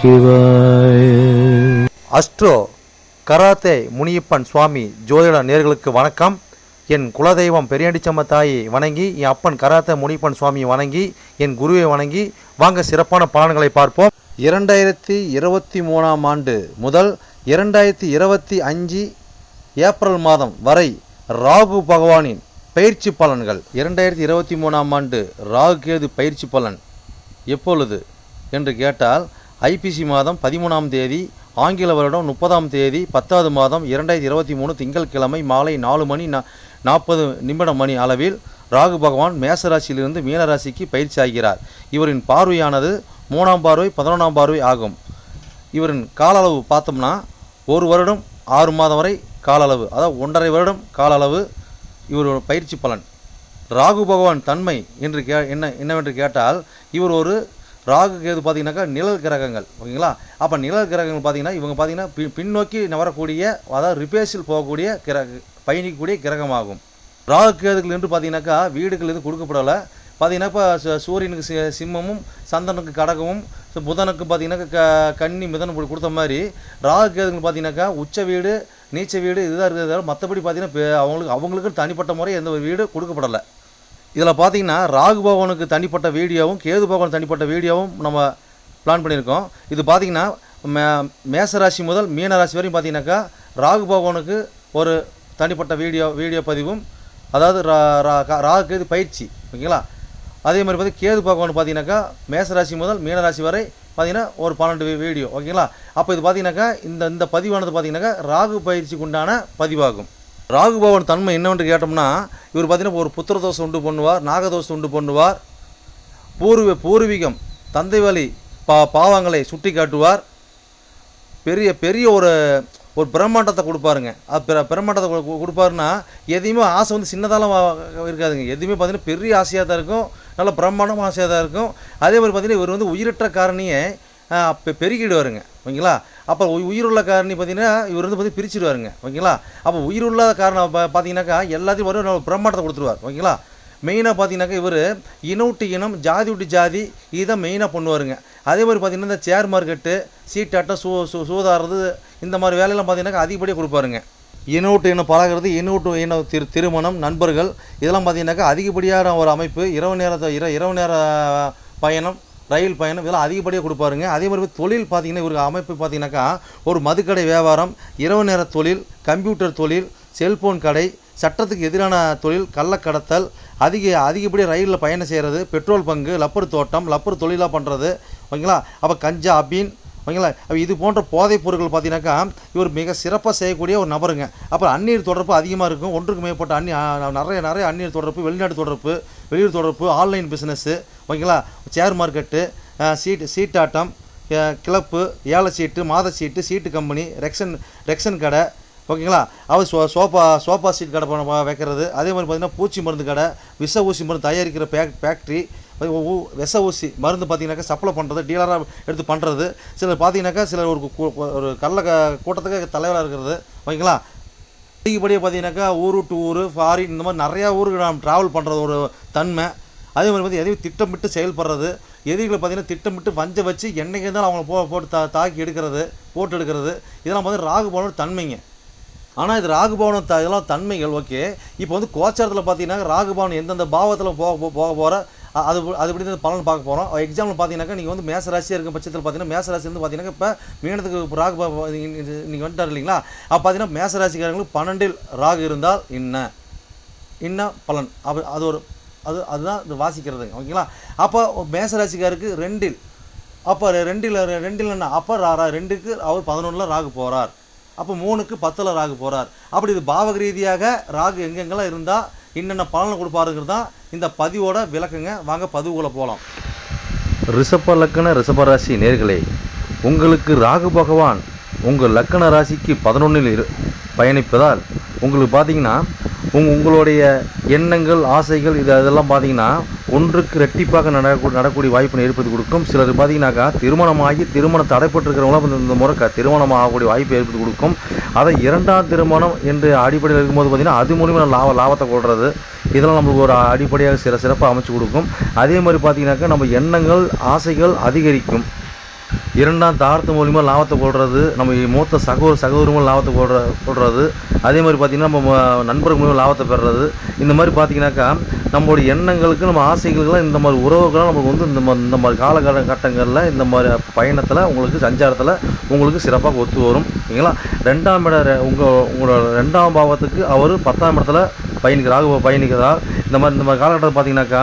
சிவாய. Astro karate Muniyappan சுவாமி ஜோதிட நேர்களுக்கு வணக்கம். என் குலதெய்வம் பெரியாண்டிச்சம்ம தாயை வணங்கி என் அப்பன் கராத்தே முனியப்பன் சுவாமியை வணங்கி என் குருவை வணங்கி வாங்க சிறப்பான பலன்களை பார்ப்போம். இரண்டாயிரத்தி இருபத்தி மூணாம் ஆண்டு முதல் இரண்டாயிரத்தி இருபத்தி அஞ்சு ஏப்ரல் மாதம் வரை ராகு பகவானின் பயிற்சி பலன்கள். இரண்டாயிரத்தி இருபத்தி மூணாம் ஆண்டு ராகு கேது பயிற்சி பலன் எப்பொழுது? என்று கேட்டால் ஐபிசி மாதம் பதிமூணாம் தேதி ஆங்கில வருடம் முப்பதாம் தேதி பத்தாவது மாதம் இரண்டாயிரத்தி இருபத்தி மூணு திங்கட்கிழமை மாலை நாலு மணி நாற்பது நிமிடம் மணி அளவில் ராகு பகவான் மேசராசியிலிருந்து மீனராசிக்கு பயிற்சி ஆகிறார். இவரின் பார்வையானது மூணாம் பார்வை பதினொன்றாம் பார்வை ஆகும். இவரின் கால அளவு பார்த்தோம்னா ஒரு வருடம் ஆறு மாதம் வரை கால அளவு அதாவது ஒன்றரை வருடம் கால அளவு இவரோட பயிற்சி பலன். ராகு பகவான் தன்மை என்று கே என்ன என்னவென்று கேட்டால் இவர் ஒரு ராகு கேது பார்த்தீங்கன்னாக்கா நிழல் கிரகங்கள் ஓகேங்களா? அப்போ நிழல் கிரகங்கள் பார்த்தீங்கன்னா இவங்க பார்த்தீங்கன்னா பி பின்னோக்கி நவரக்கூடிய அதாவது ரிப்பேர்ஸில் போகக்கூடிய கிரக பயணிக்கக்கூடிய கிரகமாகும். ராகு கேதுகள் என்று பார்த்தீங்கன்னாக்கா வீடுகள் எதுவும் கொடுக்கப்படலை. பார்த்தீங்கன்னா இப்போ சூரியனுக்கு சி- சிம்மமும் சந்திரனுக்கு கடகமும் ஸோ புதனுக்கு பார்த்தீங்கன்னா க கன்னி மிதனம் கொடுத்த மாதிரி ராகு கேதுகள் பார்த்தீங்கன்னாக்கா உச்ச வீடு நீச்ச வீடு இதுதான் இருக்கிறதால மற்றபடி பார்த்தீங்கன்னா அவங்களுக்கு அவங்களுக்கு தனிப்பட்ட முறை எந்த ஒரு வீடு கொடுக்கப்படலை. இதில் பார்த்தீங்கன்னா ராகு பகவானுக்கு தனிப்பட்ட வீடியோவும் கேது பகவான் தனிப்பட்ட வீடியோவும் நம்ம பிளான் பண்ணியிருக்கோம். இது பார்த்தீங்கன்னா மே மேசராசி முதல் மீனராசி வரையும் பார்த்தீங்கன்னாக்கா ராகு பகவானுக்கு ஒரு தனிப்பட்ட வீடியோ வீடியோ பதிவும் அதாவது ரா- ரா- கா- ராகு கேது பயிற்சி ஓகேங்களா? அதே மாதிரி பார்த்து கேது பகவான் பார்த்தீங்கன்னாக்கா மேசராசி முதல் மீனராசி வரை பார்த்தீங்கன்னா ஒரு பன்னெண்டு வீடியோ ஓகேங்களா? அப்போ இது பார்த்தீங்கன்னாக்கா இந்த இந்த பதிவானது பார்த்தீங்கன்னாக்கா ராகு பயிற்சிக்கு உண்டான பதிவாகும். ராகுபவன் தன்மை என்னவென்று கேட்டோம்னா இவர் பார்த்தீங்கன்னா ஒரு புத்திர தோஷம் உண்டு பண்ணுவார் நாகதோஷம் உண்டு பண்ணுவார். பூர்வ பூர்வீகம் தந்தை வழி பா பாவங்களை சுட்டி காட்டுவார். பெரிய பெரிய ஒரு ஒரு பிரம்மாண்டத்தை கொடுப்பாருங்க. அது பிர பிரம்மாண்டத்தை கொடு- கொடுப்பாருன்னா எதையுமே ஆசை வந்து சின்னதாலாம் இருக்காதுங்க. எதுவுமே பார்த்தீங்கன்னா பெரிய ஆசையாக தான் இருக்கும். நல்ல பிரம்மாண்டமாக ஆசையாக தான் இருக்கும். அதே மாதிரி பார்த்தீங்கன்னா இவர் வந்து உயிரற்ற காரணியை பெருகிடுவாருங்க ஓகேங்களா? அப்போ உயிருள்ள காரணி பார்த்தீங்கன்னா இவர் வந்து பார்த்து பிரிச்சிடுவாருங்க ஓகேங்களா? அப்போ உயிருள்ள காரணம் பார்த்தீங்கன்னாக்கா எல்லாத்தையும் வரும் பிரம்மாண்டத்தை கொடுத்துருவார். ஓகேங்களா? மெயினாக பார்த்தீங்கன்னாக்கா இவர் இன விட்டு இனம் ஜாதி விட்டு ஜாதி இதை மெயினாக பண்ணுவாருங்க. அதே மாதிரி பார்த்தீங்கன்னா இந்த சேர் மார்க்கெட்டு சீட்டாட்டம் சூ சூ சூதாடுறது இந்த மாதிரி வேலையெல்லாம் பார்த்தீங்கன்னாக்கா அதிகப்படியாக கொடுப்பாருங்க. இனம் இனம் பழகிறது இனவுட்டு இன திரு திருமணம் நண்பர்கள் இதெல்லாம் பார்த்தீங்கன்னாக்கா அதிகப்படியான ஒரு அமைப்பு. இரவு நேரத்தை இர இரவு நேர பயணம் ரயில் பயணம் இதெல்லாம் அதிகப்படியாக கொடுப்பாருங்க. அதே மாதிரி தொழில் பார்த்தீங்கன்னா இவருக்கு அமைப்பு பார்த்தீங்கன்னாக்கா ஒரு மதுக்கடை வியாபாரம் இரவு நேர தொழில் கம்ப்யூட்டர் தொழில் செல்போன் கடை சட்டத்துக்கு எதிரான தொழில் கள்ளக்கடத்தல் அதிக அதிகப்படியாக ரயிலில் பயணம் செய்கிறது பெட்ரோல் பங்கு லப்பர் தோட்டம் லப்பர் தொழிலாக பண்ணுறது ஓகேங்களா? அப்போ கஞ்சா அபீன் ஓகேங்களா? அப்போ இது போன்ற போதைப் பொருட்கள் பார்த்தீங்கன்னாக்கா இவர் மிக சிறப்பாக செய்யக்கூடிய ஒரு நபருங்க. அப்புறம் அந்நீர் தொடர்பு அதிகமாக இருக்கும். ஒன்றுக்கு மேற்பட்ட அந்நி நிறைய நிறைய அந்நீர் தொடர்பு வெளிநாடு தொடர்பு வெளியூர் தொடர்பு ஆன்லைன் பிஸ்னஸ்ஸு ஓகேங்களா? ஷேர் மார்க்கெட்டு சீட் சீட்டாட்டம் கிளப்பு ஏல சீட்டு மாத சீட்டு சீட்டு கம்பெனி ரெக்ஷன் ரெக்ஷன் கடை ஓகேங்களா? அவர் சோ சோஃபா சோஃபா சீட் கடை பண்ண வைக்கிறது. அதே மாதிரி பார்த்தீங்கன்னா பூச்சி மருந்து கடை விஷ ஊசி மருந்து தயாரிக்கிற பேக் ஃபேக்ட்ரி விஷ ஊசி மருந்து பார்த்தீங்கன்னாக்கா சப்ளை பண்ணுறது டீலராக எடுத்து பண்ணுறது சிலர் பார்த்தீங்கன்னாக்கா சிலர் ஒரு ஒரு கள்ள கூட்டத்துக்கு தலைவராக இருக்கிறது. ஓகேங்களா? அதிகப்படியாக பார்த்தீங்கன்னாக்கா ஊர் டு ஊர் ஃபாரின் இந்த மாதிரி நிறையா ஊருக்கு நாம் ட்ராவல் பண்ணுறது ஒரு தன்மை. அதே மாதிரி வந்து எதையும் திட்டமிட்டு செயல்படுறது எதிரிகளை பார்த்தீங்கன்னா திட்டமிட்டு வஞ்ச வச்சு என்னைக்கு இருந்தாலும் அவங்கள போ போட்டு தா தாக்கி எடுக்கிறது போட்டு எடுக்கிறது. இதெல்லாம் வந்து ராகுபவனோட தன்மைங்க. ஆனால் இது ராகுபவனம் த இதெல்லாம் தன்மைகள் ஓகே. இப்போ வந்து கோச்சாரத்தில் பார்த்தீங்கன்னா ராகுபவன் எந்தெந்த பாவத்தில் போக போக போகிற அது அது இப்படி பலன் பார்க்க போகிறோம் எக்ஸாம்பிள் பார்த்தீங்கன்னாக்கா நீங்கள் வந்து மேசராசியாக இருக்கும் பட்சத்தில் பார்த்தீங்கன்னா மேசராசி வந்து பார்த்தீங்கன்னா இப்போ மீனத்துக்கு ராகு ராகு நீங்கள் வந்துட்டார் இல்லைங்களா? அப்போ பார்த்தீங்கன்னா மேசராசிக்காரங்களுக்கு பன்னெண்டில் ராகு இருந்தால் என்ன? என்ன பலன்? அப்போ அது ஒரு அது அதுதான் இது வாசிக்கிறதுங்க ஓகேங்களா? அப்போ மேசராசிக்காருக்கு ரெண்டில். அப்போ ரெண்டில் ரெண்டில் என்ன? அப்போ ரா ரா- ரெண்டுக்கு அவர் பதினொன்றில் ராகு போகிறார் அப்போ மூணுக்கு பத்தில் ராகு போகிறார் அப்படி இது பாவக ரீதியாக ராகு எங்கெங்கெல்லாம் இருந்தால் என்னென்ன பலனை கொடுப்பாருங்கிறது தான் இந்த பதிவோட விளக்குங்க. வாங்க பதிவுக்குள்ளே போகலாம் ரிஷப லக்கண ரிஷபராசி நேர்களே உங்களுக்கு ராகு பகவான் உங்கள் லக்கண ராசிக்கு பதினொன்றில் இரு பயணிப்பதால் உங்களுக்கு பார்த்தீங்கன்னா உங் உங்களுடைய எண்ணங்கள் ஆசைகள் இது அதெல்லாம் பார்த்தீங்கன்னா ஒன்றுக்கு ரெட்டிப்பாக நடக்க நடக்கூடிய வாய்ப்பினை ஏற்படுத்தி கொடுக்கும். சிலர் பார்த்தீங்கன்னாக்கா திருமணமாகி திருமணம் தடைப்பட்டிருக்கிறவங்களும் இந்த- இந்த முறை திருமணம் ஆகக்கூடிய வாய்ப்பை ஏற்படுத்தி கொடுக்கும். அதை இரண்டாம் திருமணம் என்று அடிப்படையில் இருக்கும்போது பார்த்தீங்கன்னா அது மூலிமா லாப லாபத்தை கொடுறது இதெல்லாம் நம்மளுக்கு ஒரு அடிப்படையாக சில சிறப்பாக அமைச்சு கொடுக்கும். அதே மாதிரி பார்த்தீங்கன்னாக்கா நம்ம எண்ணங்கள் ஆசைகள் அதிகரிக்கும். இரண்டாம் தாரத்து மூலிமா லாபத்தை போடுறது நம்ம மூத்த சகோதர சகோதரமும் லாபத்தை போடுற போடுறது அதே மாதிரி பார்த்திங்கன்னா நம்ம நண்பர்கள் மூலிமா லாபத்தை பெறுறது. இந்த மாதிரி பார்த்திங்கனாக்கா நம்மளுடைய எண்ணங்களுக்கு நம்ம ஆசைகளுக்கெல்லாம் இந்த மாதிரி உறவுகள்லாம் நமக்கு வந்து இந்த மாதிரி இந்த மாதிரி காலகட்ட கட்டங்களில் இந்த மாதிரி பயணத்தில் உங்களுக்கு சஞ்சாரத்தில் உங்களுக்கு சிறப்பாக ஒத்து வரும். ஓகேங்களா? ரெண்டாம் இட உங்கள் உங்களோட ரெண்டாம் பாவத்துக்கு அவர் பத்தாம் இடத்துல பயணிக்கிறார். பயணிக்கிறார். இந்த மாதிரி இந்த மாதிரி காலகட்டத்தில் பார்த்தீங்கன்னாக்கா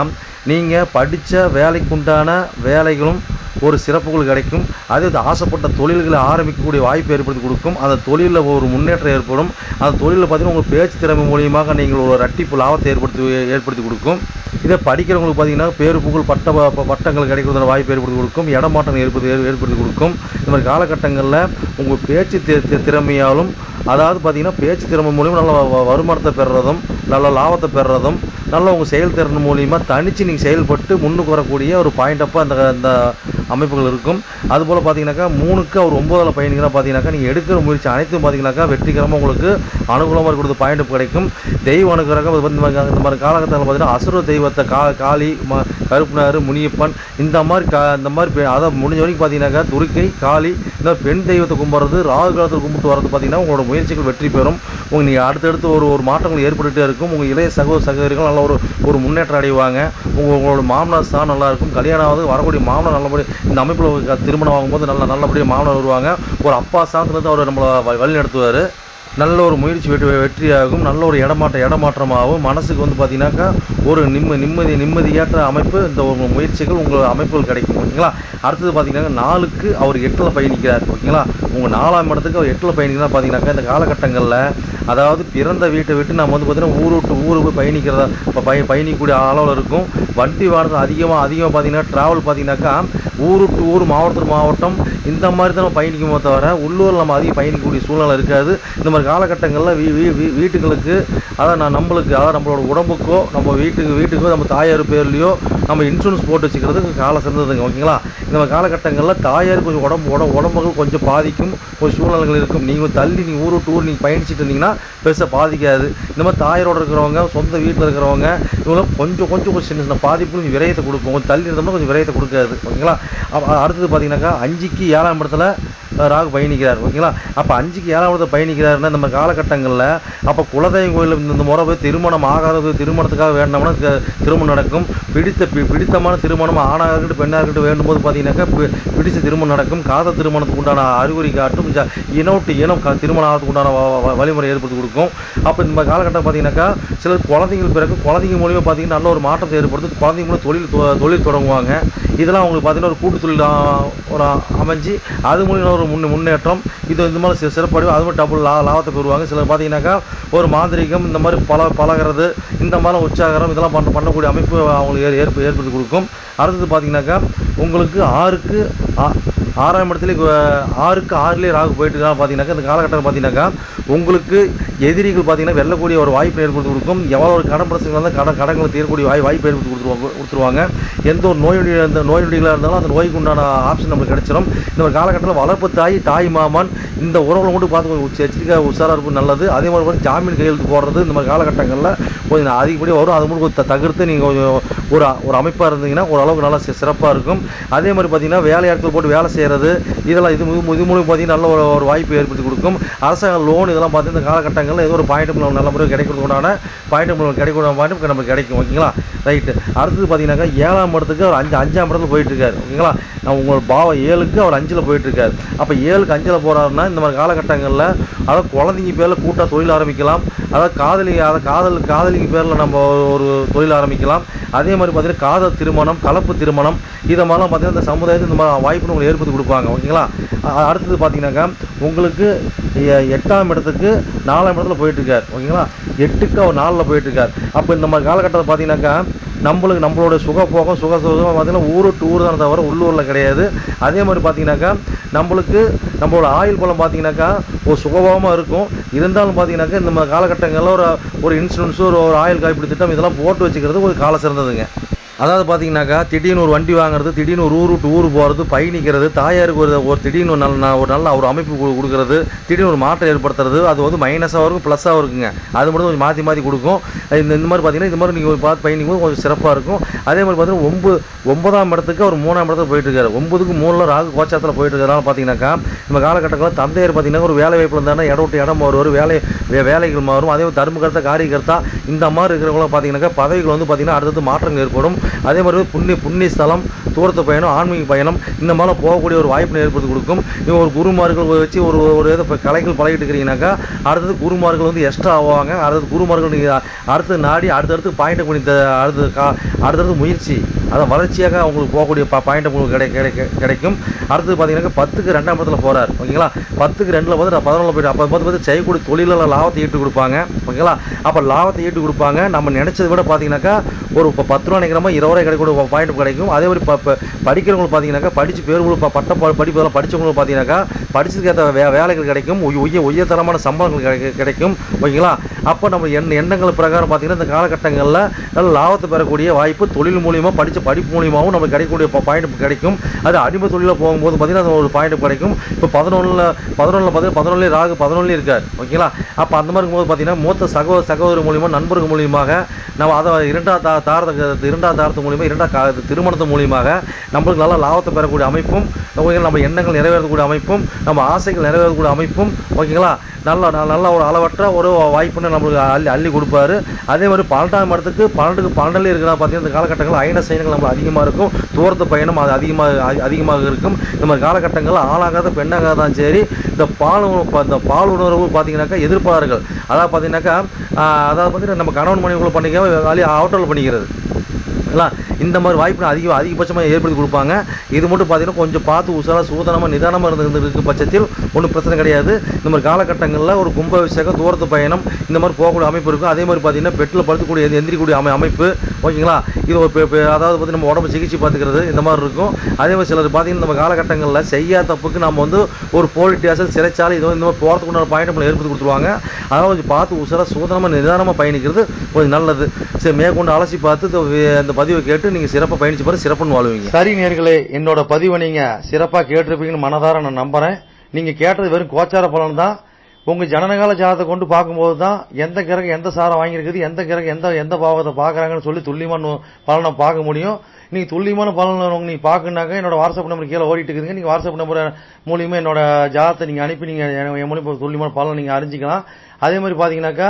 நீங்கள் படித்த வேலைக்குண்டான வேலைகளும் ஒரு சிறப்புகள் கிடைக்கும். அதே ஆசைப்பட்ட தொழில்களை ஆரம்பிக்கக்கூடிய வாய்ப்பு ஏற்படுத்தி கொடுக்கும். அந்த தொழிலில் ஒரு முன்னேற்றம் ஏற்படும். அந்த தொழிலில் பார்த்தீங்கன்னா உங்கள் பேச்சு திறமை மூலியமாக நீங்கள் ஒரு ரட்டிப்பு லாபத்தை ஏற்படுத்தி ஏற்படுத்தி கொடுக்கும். இதை படிக்கிறவங்களுக்கு பார்த்தீங்கன்னா பேரு புகழ் பட்ட பட்டங்கள் கிடைக்கிறதுல வாய்ப்பு ஏற்படுத்தி கொடுக்கும். இடமாற்றம் ஏற்படுத்தி ஏற்படுத்தி கொடுக்கும். இந்த மாதிரி காலகட்டங்களில் உங்கள் பேச்சு திறமையாலும் அதாவது பார்த்தீங்கன்னா பேச்சு திறமை மூலியமாக நல்ல வ- வருமானத்தை பெறுறதும் நல்ல லாபத்தை பெறுறதும் நல்ல உங்கள் செயல்திறன் மூலியமாக தனித்து நீங்கள் செயல்பட்டு முன்னுக்கு வரக்கூடிய ஒரு பாயிண்டப்பாக அந்த அந்த அமைப்புகள் இருக்கும். அதுபோல் பார்த்தீங்கன்னாக்கா மூணுக்கு அவர் ஒன்பதில் பயணிங்கன்னா பார்த்தீங்கன்னாக்கா நீங்கள் எடுக்கிற முயற்சி அனைத்தும் பார்த்தீங்கன்னாக்கா வெற்றிகரமாக உங்களுக்கு அனுகூலமாக இருக்கிறது பாயிண்ட் கிடைக்கும். தெய்வ அனுகிரகம் இந்த மாதிரி காலகட்டத்தில் பார்த்தீங்கன்னா அசுர தெய்வத்தை கா காளி ம கருப்புனார் முனியப்பன் இந்த மாதிரி கா இந்த மாதிரி பெ- அதை முடிஞ்ச வரைக்கும் பார்த்தீங்கன்னாக்கா துருக்கை காளி இந்த பெண் தெய்வத்தை கும்பிட்றது ராகு காலத்தில் கும்பிட்டு வரது பார்த்தீங்கன்னா உங்களோட முயற்சிகள் வெற்றி பெறும். உங்க நீங்கள் அடுத்தடுத்து ஒரு ஒரு மாற்றங்கள் ஏற்பட்டுகிட்டே இருக்கும். உங்கள் இளைய சகோதர சகோதரிகள் நல்ல ஒரு ஒரு முன்னேற்றம் அடைவாங்க. உங்கள் உங்களோட மாமனார் சார் நல்லாயிருக்கும் கல்யாணம் ஆகுது வரக்கூடிய மாமனார் நல்லபடி இந்த அமைப்பில் திருமணம் ஆகும்போது நல்ல நல்லபடியாக மாணவர் வருவாங்க. ஒரு அப்பா ஸ்தானத்துலேருந்து அவர் நம்மளை வ- வழி நடத்துவார் நல்ல ஒரு முயற்சி வெற்றி வெற்றியாகும். நல்ல ஒரு இடமாற்ற இடமாற்றமாகவும் மனசுக்கு வந்து பார்த்தீங்கன்னாக்கா ஒரு நிம்ம நிம்மதி நிம்மதியேற்ற அமைப்பு இந்த ஒரு முயற்சிகள் உங்கள் அமைப்புகள் கிடைக்கும். ஓகேங்களா? அடுத்தது பார்த்தீங்கன்னா நாளுக்கு அவர் எட்டில் பயணிக்கிறார். ஓகேங்களா? உங்கள் நாலாம் இடத்துக்கு அவர் எட்டில் பயணிக்கிறா பார்த்தீங்கன்னாக்கா இந்த காலகட்டங்களில். அதாவது பிறந்த வீட்டை விட்டு நம்ம வந்து பார்த்தீங்கன்னா ஊர் விட்டு ஊர் போய் பயணிக்கிறதா இப்போ பய பயணிக்கக்கூடிய அளவில் இருக்கும். வண்டி வாடகை அதிகமாக அதிகமாக பார்த்தீங்கன்னா ட்ராவல் பார்த்தீங்கன்னாக்கா ஊரு விட்டு ஊர் மாவட்டத்து மாவட்டம் இந்த மாதிரி தான் நம்ம பயணிக்குமோ தவிர உள்ளூரில் நம்ம அதிகம் பயணிக்கக்கூடிய சூழ்நிலை இருக்காது. இந்த மாதிரி காலகட்டங்களில் வீ வீ வீ- வீட்டுகளுக்கு அதான் நான் நம்மளுக்கு அதாவது நம்மளோட உடம்புக்கோ நம்ம வீட்டுக்கு வீட்டுக்கோ நம்ம தாயார் பேர்லேயோ நம்ம இன்சூரன்ஸ் போட்டு வச்சுக்கிறதுக்கு காலம் சிறந்ததுங்க ஓகேங்களா? இந்த மாதிரி காலகட்டங்களில் தாயார் கொஞ்சம் உடம்பு உட உடம்புகள் கொஞ்சம் பாதிக்கும் ஒரு சூழ்நிலைகள் இருக்கும். நீங்கள் தள்ளி நீங்கள் ஊர் விட்டு ஊர் நீங்கள் பயணிச்சுட்டு இருந்தீங்கன்னா பெருசாக பாதிக்காது. இந்த மாதிரி தாயாரோட இருக்கிறவங்க சொந்த வீட்டில் இருக்கிறவங்க இவங்களும் கொஞ்சம் கொஞ்சம் கொஞ்சம் சின்ன சின்ன பாதிப்பு கொஞ்சம் விரயத்தை கொடுக்கும் கொஞ்சம் தள்ளி இருந்தோம்னா கொஞ்சம் விரயத்தை கொடுக்காது ஓகேங்களா? அடுத்தது பார்த்தீங்கன்னாக்கா அஞ்சுக்கு ஏழாம் இடத்துல ராகு பயணிக்கிறார் ஓகேங்களா? அப்போ அஞ்சுக்கு ஏழாவது பயணிக்கிறாருன்னா நம்ம காலகட்டங்களில் அப்போ குலதெய்வம் கோயிலில் இந்த முறை போய் திருமணம் ஆகாத திருமணத்துக்காக வேண்டாம்னா திருமணம் நடக்கும். பிடித்த பி- பிடித்தமான திருமணம் ஆணாக இருக்கட்டும் பெண்ணாக இருக்கட்டும் வேண்டும் போது பார்த்தீங்கன்னாக்கா பிடித்த பிடிச்ச திருமணம் நடக்கும். காத திருமணத்துக்கு உண்டான அறிகுறி காட்டும் ஜ- இனம் இனம் திருமணம் ஆகிறதுக்கு உண்டான வ- வழிமுறை ஏற்படுத்தி கொடுக்கும். அப்போ இந்த காலகட்டம் பார்த்தீங்கன்னாக்கா சில குழந்தைகள் பிறகு குழந்தைங்க மூலியமாக பார்த்தீங்கன்னா நல்ல ஒரு மாற்றத்தை ஏற்படுத்தி குழந்தைங்க மூலம் தொழில் தொழில் தொடங்குவாங்க. இதெல்லாம் அவங்களுக்கு பார்த்தீங்கன்னா ஒரு கூட்டு தொழில் ஒரு அமைஞ்சு அது மூலியம் ஒரு முன்னே முன்னேற்றம் இது இந்த மாதிரி சில சிறப்படையும் அது மாதிரி டபுள் லா லாபத்தை பெறுவாங்க. சிலர் பார்த்தீங்கன்னாக்கா ஒரு மாந்திரிகம் இந்த மாதிரி பல பழகிறது இந்த மாதிரி உற்சாகரம் இதெல்லாம் பண்ண பண்ணக்கூடிய அமைப்பு அவங்களுக்கு ஏற் ஏற்ப ஏற்படுத்தி கொடுக்கும். அடுத்தது பார்த்தீங்கன்னாக்கா உங்களுக்கு ஆறுக்கு ஆ- ஆறாம் இடத்துல ஆறுக்கு ஆறுலேயே ராகு போயிட்டு தான் பார்த்தீங்கன்னாக்கா இந்த காலகட்டம் பார்த்தீங்கன்னாக்கா உங்களுக்கு எதிரிகள் பார்த்தீங்கன்னா வெல்லக்கூடிய ஒரு வாய்ப்பு ஏற்படுத்தி கொடுக்கும். எவ்வளோ ஒரு கடன் பிரச்சனை இருந்தாலும் கடன் கடன்களை தீரக்கூடிய வாய் வாய்ப்பு ஏற்படுத்தி கொடுத்துருவாங்க கொடுத்துருவாங்க. எந்த ஒரு நோய் நொடி அந்த நோய் நொடிகளாக இருந்தாலும் அந்த நோய்க்கு உண்டான ஆப்ஷன் நம்மளுக்கு கிடைச்சிடும் இந்த ஒரு காலகட்டத்தில் வளர்ப்பு தாய் தாய் மாமன் இந்த உறவுகளை மட்டும் பார்த்து கொஞ்சம் உஷாராக இருக்கும் நல்லது. அதே மாதிரி ஜாமீன் கையெழுத்து போடுறது இந்த மாதிரி காலகட்டங்களில் கொஞ்சம் அதிகப்படியாக வரும். அது மட்டும் கொஞ்சம் தகர்த்து நீங்கள் கொஞ்சம் ஒரு ஒரு அமைப்பாக இருந்தீங்கன்னா ஓரளவுக்கு நல்லா சிறப்பாக இருக்கும். அதே மாதிரி பார்த்தீங்கன்னா வேலையாட்கள் போட்டு வேலை செய்கிறது இதெல்லாம் இது இது மூலம் பார்த்தீங்கன்னா நல்ல ஒரு ஒரு வாய்ப்பு ஏற்படுத்தி கொடுக்கும். அரசாங்க லோன் இதெல்லாம் பார்த்து இந்த காலகட்டங்களில் ஏதோ ஒரு பாயிண்ட் நல்ல முறையில் கிடைக்கிறது பாயிண்ட் மூலம் கிடைக்கூட பாயிண்ட் நமக்கு கிடைக்கும் ஓகேங்களா? ரைட்டு அடுத்தது பார்த்தீங்கன்னாக்கா ஏழாம் இடத்துக்கு அவர் அஞ்சு அஞ்சாம் இடத்துல போயிட்டுருக்காரு ஓகேங்களா? நான் உங்கள் பாவம் ஏழுக்கு அவர் அஞ்சில் போயிட்டுருக்காரு. அப்போ ஏழுக்கு அஞ்சில் போகிறாருன்னா இந்த மாதிரி காலகட்டங்களில் அதாவது குழந்தைங்க பேரில் கூட்டாக தொழில் ஆரம்பிக்கலாம். அதாவது காதலி அதை காதல் காதலிக்கு பேரில் நம்ம ஒரு தொழில் ஆரம்பிக்கலாம். அதே மாதிரி பார்த்தீங்கன்னா காதல் திருமணம் கலப்பு திருமணம் இதை மாதிரிலாம் பார்த்தீங்கன்னா இந்த சமுதாயத்தில் இந்த மாதிரி வாய்ப்பு உங்களுக்கு ஏற்படுத்தி கொடுப்பாங்க. ஓகேங்களா? அடுத்தது பார்த்தீங்கன்னாக்கா உங்களுக்கு எ- எட்டாம் இடத்துக்கு நாலாம் இடத்துல போயிட்டுருக்கார். ஓகேங்களா? எட்டுக்கு அவர் நாலில் போயிட்டுருக்கார். அப்போ இந்த மாதிரி காலகட்டத்தில் பார்த்தீங்கன்னாக்கா நம்மளுக்கு நம்மளோட சுகப்போகம் சுக சுகம் பார்த்தீங்கன்னா ஊர் டூர் ஊர் தானே தவிர உள்ளூரில் கிடையாது. அதே மாதிரி பார்த்தீங்கன்னாக்கா நம்மளுக்கு நம்மளோட ஆயுள் பலம் பார்த்தீங்கன்னாக்கா ஒரு சுகபமாக இருக்கும். இருந்தாலும் பார்த்தீங்கன்னாக்கா இந்த காலகட்டங்களில் ஒரு ஒரு இன்சூரன்ஸு ஒரு ஒரு ஆயுள் காப்பீடு திட்டம் இதெல்லாம் போட்டு வச்சுக்கிறது ஒரு காலம் சிறந்ததுங்க. அதாவது பார்த்தீங்கன்னாக்கா திடீர்னு ஒரு வண்டி வாங்குறது திடீர்னு ஒரு ஊர் விட்டு ஊர் போகிறது பயணிக்கிறது தாயாருக்கு ஒரு ஒரு திடீர்னு ஒரு நல்ல ஒரு நல்ல ஒரு அமைப்பு கொடுக்குறது திடீர்னு ஒரு மாற்றம் ஏற்படுத்துறது அது வந்து மைனஸாகவும் இருக்கும் ப்ளஸ்ஸாகவும் இருக்குங்க. அது மட்டும் கொஞ்சம் மாற்றி மாற்றி கொடுக்கும். இந்த இந்த மாதிரி பார்த்தீங்கன்னா இந்த மாதிரி நீங்கள் பார்த்து பயணிக்கும் போது கொஞ்சம் சிறப்பாக இருக்கும். அதே மாதிரி பார்த்தீங்கன்னா ஒம்பது ஒன்பதாம் இடத்துக்கு அவர் மூணாம் இடத்துக்கு போயிட்டு இருக்காரு. மூணில் ராகு கோச்சாரத்தில் போயிட்டு இருக்கிறதுனால பார்த்தீங்கன்னாக்கா நம்ம காலகட்டங்களில் தந்தையர் பார்த்தீங்கன்னா ஒரு வேலை வாய்ப்பில் இருந்தாங்கன்னா இடம் விட்டு இடம் மாறுவார் வேலை வே- வேலைகள் மாறும். அதே மாதிரி தர்மகர்த்தா காரியகர்த்தா இந்த மாதிரி இருக்கிறவங்களும் பார்த்தீங்கன்னாக்கா பதவிகள் வந்து பார்த்தீங்கன்னா அடுத்தது மாற்றங்கள் ஏற்படும். அதே மாதிரி புண்ணிய புண்ணிய ஸ்தலம் தூரத்து பயணம் ஆன்மீக பயணம் இந்த மாதிரிலாம் போகக்கூடிய ஒரு வாய்ப்பினை ஏற்படுத்தி கொடுக்கும். இவங்க ஒரு குருமார்கள் வச்சு ஒரு ஒரு இதை இப்போ கலைகள் பழகிட்டு இருக்கிறீங்கன்னாக்கா அடுத்தது குருமார்கள் வந்து எக்ஸ்ட்ரா ஆவாங்க. அடுத்தது குருமார்கள் நீங்கள் அடுத்து நாடி அடுத்தடுத்து பாயிண்ட் பண்ணி த- அடுத்தது கா அடுத்தடுத்து முயற்சி. அதான் வளர்ச்சியாக அவங்களுக்கு போகக்கூடிய பா பாயிண்ட் உங்களுக்கு கிடை கிடை- கிடைக்கும். அடுத்தது பார்த்தீங்கன்னா பத்துக்கு ரெண்டாம் இடத்துல போகிறார் ஓகேங்களா? பத்துக்கு ரெண்டில் வந்து பதினொன்றில் போய்ட்டு அப்போ பார்த்து பார்த்து செய்யக்கூடிய தொழிலில் லாபத்தை ஈட்டு கொடுப்பாங்க. ஓகேங்களா? அப்போ லாபத்தை ஈட்டு கொடுப்பாங்க. நம்ம நினச்சதை விட பார்த்தீங்கன்னாக்கா ஒரு இப்போ பத்து ரூபா நினைக்கிறோமா இருபது ரூபாய் கிடைக்கக்கூடிய பாயிண்ட் கிடைக்கும். அதே மாதிரி இப்போ படிக்கிறவங்களுக்கு பார்த்தீங்கன்னாக்கா படித்து பேர்களும் ப- பட்ட ப- படித்தவங்களுக்கு பார்த்தீங்கன்னாக்கா படிச்சதுக்கு ஏற்ற வே வேலைகள் கிடைக்கும். உய- உயர்தரமான சம்பளங்கள் கிடைக்க கிடைக்கும். ஓகேங்களா? அப்போ நம்ம எண் எண்ணங்கள் பிரகாரம் பார்த்தீங்கன்னா இந்த காலகட்டங்களில் நல்ல லாபத்தை பெறக்கூடிய வாய்ப்பு தொழில் மூலியமாக படித்து படிப்பு மூலியமாகவும் நமக்கு கிடைக்கக்கூடிய பாயிண்ட் கிடைக்கும். அது அடிமை தொழிலில் போகும்போது பார்த்தீங்கன்னா அது ஒரு பாயிண்ட் கிடைக்கும். இப்போ பதினொன்றில் பதினொன்றில் பார்த்தீங்கன்னா பதினொன்றில் ராகு பதினொன்றுலேயே இருக்கார். ஓகேங்களா? அப்போ அந்த மாதிரி இருக்கும்போது பார்த்தீங்கன்னா மூத்த சகோதர சகோதரர் மூலியமாக நண்பர்கள் மூலியமாக நம்ம அதை இரண்டாவது தா தாரத இரண்டாவது தாரத்து மூலியமாக இரண்டாவது கா- திருமணத்து மூலியமாக நம்மளுக்கு நல்லா லாபத்தை பெறக்கூடிய அமைப்பும் ஓகேங்களா நம்ம எண்ணங்கள் நிறைவேறக்கூடிய அமைப்பும் நம்ம ஆசைகள் நிறைவேறக்கூடிய அமைப்பும் ஓகேங்களா நல்ல நல்ல- ஒரு அளவற்ற ஒரு வாய்ப்புன்னு நம்மளுக்கு அள்ளி அள்ளி கொடுப்பாரு. அதே மாதிரி பன்னெண்டாம் இடத்துக்கு பன்னெண்டுக்கு பன்னெண்டுலேயே இருக்கிற பார்த்தீங்கன்னா இந்த காலகட்டங்கள் சைன சைனங்கள் நம்ம அதிகமாக இருக்கும். தூரத்து பயணம் அது அதிகமாக அதிகமாக இருக்கும். இந்த மாதிரி காலகட்டங்களில் ஆளாகாத பெண்ணாக தான் சரி. இந்த பால் இந்த பால் உணர்வு பார்த்தீங்கன்னாக்கா எதிர்ப்பாளர்கள் அதாவது பார்த்தீங்கன்னாக்கா அதாவது பார்த்தீங்கன்னா நம்ம கணவன் மனைவிக்குள்ள பண்ணிக்க அவுட்டரில் பண்ணிக்கிறது. இல்லைங்களா இந்த மாதிரி வாய்ப்பு அதிக அதிகபட்சமாக ஏற்படுத்தி கொடுப்பாங்க. இது மட்டும் பார்த்தீங்கன்னா கொஞ்சம் பார்த்து உசாராக சூதனமாக நிதானமாக இருந்திருக்க பட்சத்தில் ஒன்றும் பிரச்சனை கிடையாது. இந்த மாதிரி காலகட்டங்களில் ஒரு கும்பாபிஷேகம் தூரத்து பயணம் இந்த மாதிரி போகக்கூடிய அமைப்பு இருக்கும். அதே மாதிரி பார்த்தீங்கன்னா பெட்டில் படுத்துக்கூடிய எந்திரிக்கூடிய அமை அமைப்பு ஓகேங்களா? இது ஒரு அதாவது பார்த்து நம்ம உடம்பு சிகிச்சை பார்த்துக்கிறது இந்த மாதிரி இருக்கும். அதே மாதிரி சிலர் பார்த்தீங்கன்னா நம்ம காலகட்டங்களில் செய்யாத தப்புக்கு நம்ம வந்து ஒரு போலீஸ் ஸ்டேஷன் சிறைச்சாலை இது இந்த மாதிரி போகிறதுக்கு உண்டான பாயிண்ட் நம்மளை ஏற்படுத்தி கொடுத்துருவாங்க. அதனால் கொஞ்சம் பார்த்து உசாராக சூதனமாக நிதானமாக பயணிக்கிறது கொஞ்சம் நல்லது. சரி மேற்கொண்டு அலசி பார்த்து அந்த இந்த பதிவை கேட்டு நீங்கள் சிறப்பாக பயணிச்சு பாரு சிறப்புன்னு வாழ்வீங்க. சரி நேர்களே என்னோட பதிவை நீங்கள் சிறப்பாக கேட்டிருப்பீங்கன்னு மனதார நான் நம்புகிறேன் நீங்கள் கேட்டது வெறும் கோச்சார பலன் தான். உங்கள் ஜனனகால ஜாதத்தை கொண்டு பார்க்கும்போது தான் எந்த கிரகம் எந்த சாரம் வாங்கியிருக்குது எந்த கிரகம் எந்த எந்த பாவத்தை பார்க்குறாங்கன்னு சொல்லி துல்லியமான பலனை பார்க்க முடியும். நீங்கள் துல்லியமான பலன் நீங்கள் பார்க்கணுனாக்கா என்னோட வாட்ஸ்அப் நம்பர் கீழே ஓடிட்டு இருக்குதுங்க. நீங்கள் வாட்ஸ்அப் நம்பர் மூலியமாக என்னோட ஜாதத்தை நீங்கள் அனுப்பி நீங்கள் என் மூலியமாக துல்லியமான பலனை நீங்கள் அறிஞ்சிக்கலாம். அதே மாதிரி பார்த்தீங்கன்னாக்கா